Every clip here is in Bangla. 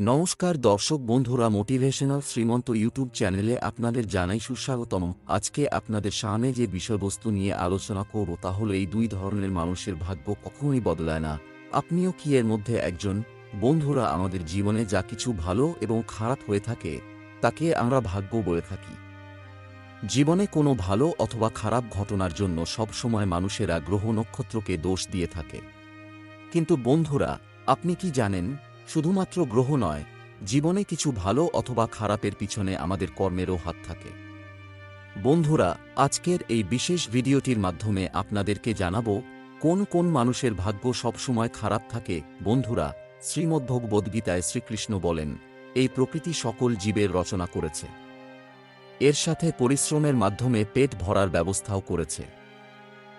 নমস্কার দর্শক বন্ধুরা মোটিভেশনাল শ্রীমন্ত ইউটিউব চ্যানেলে আপনাদের জানাই সুস্বাগতম। আজকে আপনাদের সামনে যে বিষয়বস্তু নিয়ে আলোচনা করব তা হলো এই দুই ধরনের মানুষের ভাগ্য কখনোই বদলায় না। আপনিও কি এর মধ্যে একজন? বন্ধুরা, আমাদের জীবনে যা কিছু ভালো এবং খারাপ হয়ে থাকে, তাকে আমরা ভাগ্য বলে থাকি। জীবনে কোনো ভালো অথবা খারাপ ঘটনার জন্য সবসময় মানুষেরা গ্রহ নক্ষত্রকে দোষ দিয়ে থাকে। কিন্তু বন্ধুরা, আপনি কি জানেন শুধুমাত্র গ্রহ নয়, জীবনে কিছু ভালো অথবা খারাপের পিছনে আমাদের কর্মেরও হাত থাকে। বন্ধুরা, আজকের এই বিশেষ ভিডিওটির মাধ্যমে আপনাদেরকে জানাব, কোন কোন মানুষের ভাগ্য সবসময় খারাপ থাকে? বন্ধুরা, শ্রীমদ্ভগবদ্গীতায় শ্রীকৃষ্ণ বলেন, এই প্রকৃতি সকল জীবের রচনা করেছে। এর সাথে পরিশ্রমের মাধ্যমে পেট ভরার ব্যবস্থাও করেছে।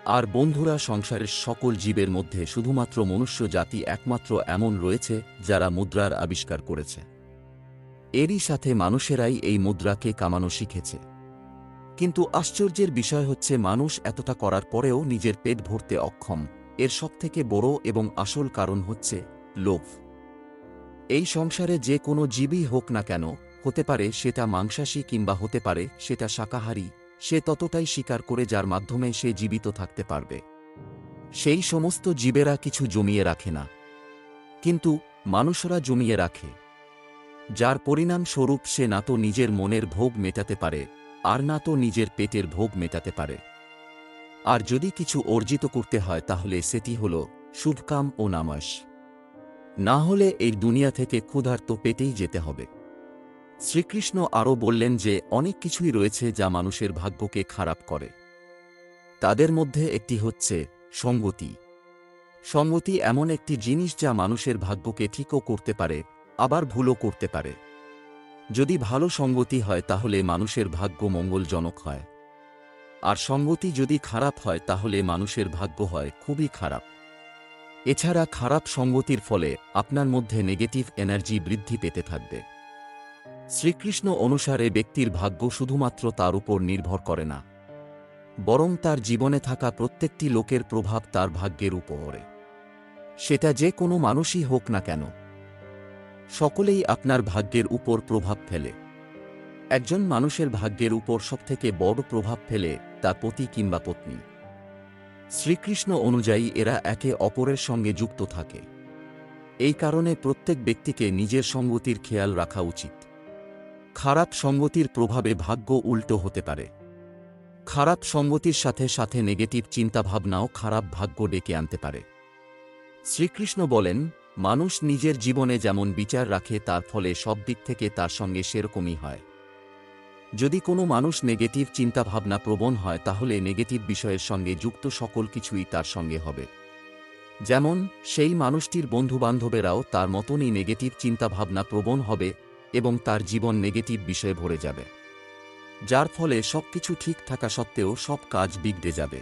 আর বন্ধুরা সংসারের সকল জীবের মধ্যে শুধুমাত্র মনুষ্য জাতি একমাত্র এমন রয়েছে, যারা মুদ্রার আবিষ্কার করেছে। এরই সাথে মানুষেরাই এই মুদ্রাকে কামানো শিখেছে। কিন্তু আশ্চর্যের বিষয় হচ্ছে, মানুষ এতটা করার পরেও নিজের পেট ভরতে অক্ষম। এর সবথেকে বড় এবং আসল কারণ হচ্ছে লোভ। এই সংসারে যে কোনো জীবই হোক না কেন, হতে পারে সেটা মাংসাশী কিংবা হতে পারে সেটা শাকাহারী সে ততটাই স্বীকার করে যার মাধ্যমে সে জীবিত থাকতে পারবে। সেই সমস্ত জীবেরা কিছু জমিয়ে রাখে না। কিন্তু মানুষরা জমিয়ে রাখে। যার পরিণাম স্বরূপ সে না তো নিজের মনের ভোগ মেটাতে পারে, আর না তো নিজের পেটের ভোগ মেটাতে পারে। আর যদি কিছু অর্জিত করতে হয় তাহলে সেটি হল শুভকাম ও নামাস না হলে এই দুনিয়া থেকে ক্ষুধার্ত পেটেই যেতে হবে। শ্রীকৃষ্ণ আরও বললেন যে, অনেক কিছুই রয়েছে যা মানুষের ভাগ্যকে খারাপ করে। তাদের মধ্যে একটি হচ্ছে সঙ্গতি। সঙ্গতি এমন একটি জিনিস যা মানুষের ভাগ্যকে ঠিকও করতে পারে, আবার ভুলও করতে পারে। যদি ভালো সঙ্গতি হয়, তাহলে মানুষের ভাগ্য মঙ্গলজনক হয়। আর সঙ্গতি যদি খারাপ হয়, তাহলে মানুষের ভাগ্য হয় খুবই খারাপ। এছাড়া খারাপ সঙ্গতির ফলে আপনার মধ্যে নেগেটিভ এনার্জি বৃদ্ধি পেতে থাকবে। শ্রীকৃষ্ণ অনুসারে ব্যক্তির ভাগ্য শুধুমাত্র তার উপর নির্ভর করে না, বরং তার জীবনে থাকা প্রত্যেকটি লোকের প্রভাব তার ভাগ্যের উপরে। সেটা যে কোনো মানুষই হোক না কেন, সকলেই আপনার ভাগ্যের উপর প্রভাব ফেলে। একজন মানুষের ভাগ্যের উপর সবথেকে বড় প্রভাব ফেলে তার পতি কিংবা পত্নী। শ্রীকৃষ্ণ অনুযায়ী এরা একে অপরের সঙ্গে যুক্ত থাকে। এই কারণে প্রত্যেক ব্যক্তিকে নিজের সঙ্গতির খেয়াল রাখা উচিত। খারাপ সঙ্গতির প্রভাবে ভাগ্য উল্টো হতে পারে। খারাপ সঙ্গতির সাথে সাথে নেগেটিভ চিন্তাভাবনাও খারাপ ভাগ্য ডেকে আনতে পারে। শ্রীকৃষ্ণ বলেন, মানুষ নিজের জীবনে যেমন বিচার রাখে, তার ফলে সব দিক থেকে তার সঙ্গে সেরকমই হয়। যদি কোনো মানুষ নেগেটিভ চিন্তাভাবনা প্রবণ হয়, তাহলে নেগেটিভ বিষয়ের সঙ্গে যুক্ত সকল কিছুই তার সঙ্গে হবে। যেমন, সেই মানুষটির বন্ধুবান্ধবেরাও তার মতনই নেগেটিভ চিন্তাভাবনা প্রবণ হবে এবং তার জীবন নেগেটিভ বিষয়ে ভরে যাবে। যার ফলে সবকিছু ঠিক থাকা সত্ত্বেও সব কাজ বিগড়ে যাবে।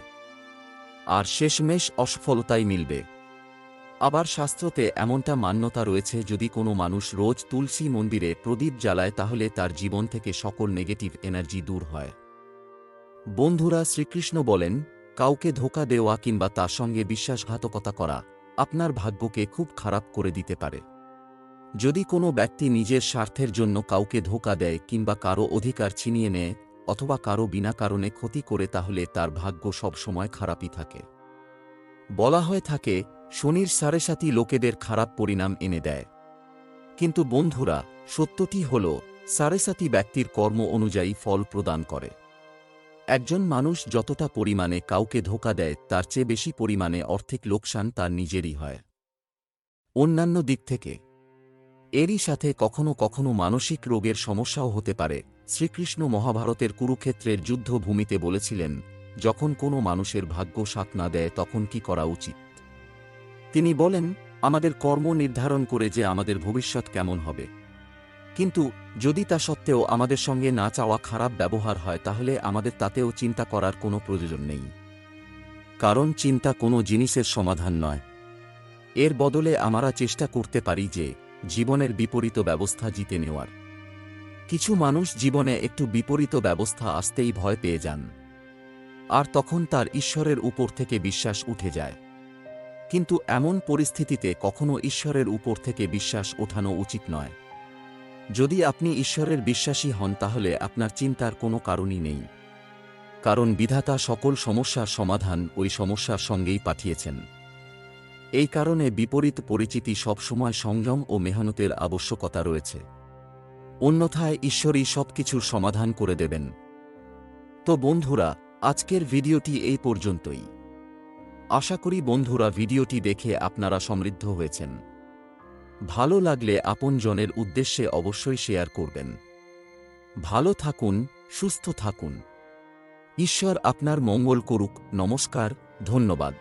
আর শেষমেশ অসফলতাই মিলবে। আবার শাস্ত্রতে এমনটা মান্যতা রয়েছে, যদি কোনো মানুষ রোজ তুলসী মন্দিরে প্রদীপ জ্বালায়, তাহলে তার জীবন থেকে সকল নেগেটিভ এনার্জি দূর হয়। বন্ধুরা, শ্রীকৃষ্ণ বলেন, কাউকে ধোকা দেওয়া কিংবা তার সঙ্গে বিশ্বাসঘাতকতা করা আপনার ভাগ্যকে খুব খারাপ করে দিতে পারে। যদি কোনো ব্যক্তি নিজের স্বার্থের জন্য কাউকে ধোকা দেয় কিংবা কারও অধিকার ছিনিয়ে নেয় অথবা কারও বিনা কারণে ক্ষতি করে, তাহলে তার ভাগ্য সব সময় খারাপই থাকে। বলা হয়ে থাকে, শনির সাড়ে সারেসাতি লোকেদের খারাপ পরিণাম এনে দেয়। কিন্তু বন্ধুরা, সত্যটি হল সারেসাতি ব্যক্তির কর্ম অনুযায়ী ফল প্রদান করে। একজন মানুষ যতটা পরিমাণে কাউকে ধোকা দেয়, তার চেয়ে বেশি পরিমাণে অর্থিক লোকসান তার নিজেরই হয়। অন্যান্য দিক থেকে এরই সাথে কখনো কখনো মানসিক রোগের সমস্যাও হতে পারে। শ্রীকৃষ্ণ মহাভারতের কুরুক্ষেত্রের যুদ্ধভূমিতে বলেছিলেন, যখন কোনো মানুষের ভাগ্য সাথ না দেয়, তখন কি করা উচিত? তিনি বলেন, আমাদের কর্ম নির্ধারণ করে যে আমাদের ভবিষ্যৎ কেমন হবে। কিন্তু যদি তা সত্ত্বেও আমাদের সঙ্গে না চাওয়া খারাপ ব্যবহার হয়, তাহলে আমাদের তাতেও চিন্তা করার কোনো প্রয়োজন নেই। কারণ চিন্তা কোনো জিনিসের সমাধান নয়। এর বদলে আমরা চেষ্টা করতে পারি যে জীবনের বিপরীত ব্যবস্থা জিতে নেওয়ার। কিছু মানুষ জীবনে একটু বিপরীত ব্যবস্থা আসতেই ভয় পেয়ে যান। আর তখন তার ঈশ্বরের উপর থেকে বিশ্বাস উঠে যায়। কিন্তু এমন পরিস্থিতিতে কখনো ঈশ্বরের উপর থেকে বিশ্বাস ওঠানো উচিত নয়। যদি আপনি ঈশ্বরের বিশ্বাসী হন তাহলে আপনার চিন্তার কোনো কারণই নেই। কারণ বিধাতা সকল সমস্যার সমাধান ওই সমস্যার সঙ্গেই পাঠিয়েছেন। এই কারণে বিপরীত পরিচিতি সবসময় সংযম ও মেহনতের আবশ্যকতা রয়েছে। অন্যথায় ঈশ্বরই সবকিছুর সমাধান করে দেবেন। তো বন্ধুরা, আজকের ভিডিওটি এই পর্যন্তই। আশা করি বন্ধুরা ভিডিওটি দেখে আপনারা সমৃদ্ধ হয়েছেন। ভালো লাগলে আপনজনের উদ্দেশ্যে অবশ্যই শেয়ার করবেন। ভালো থাকুন, সুস্থ থাকুন। ঈশ্বর আপনার মঙ্গল করুক। নমস্কার, ধন্যবাদ।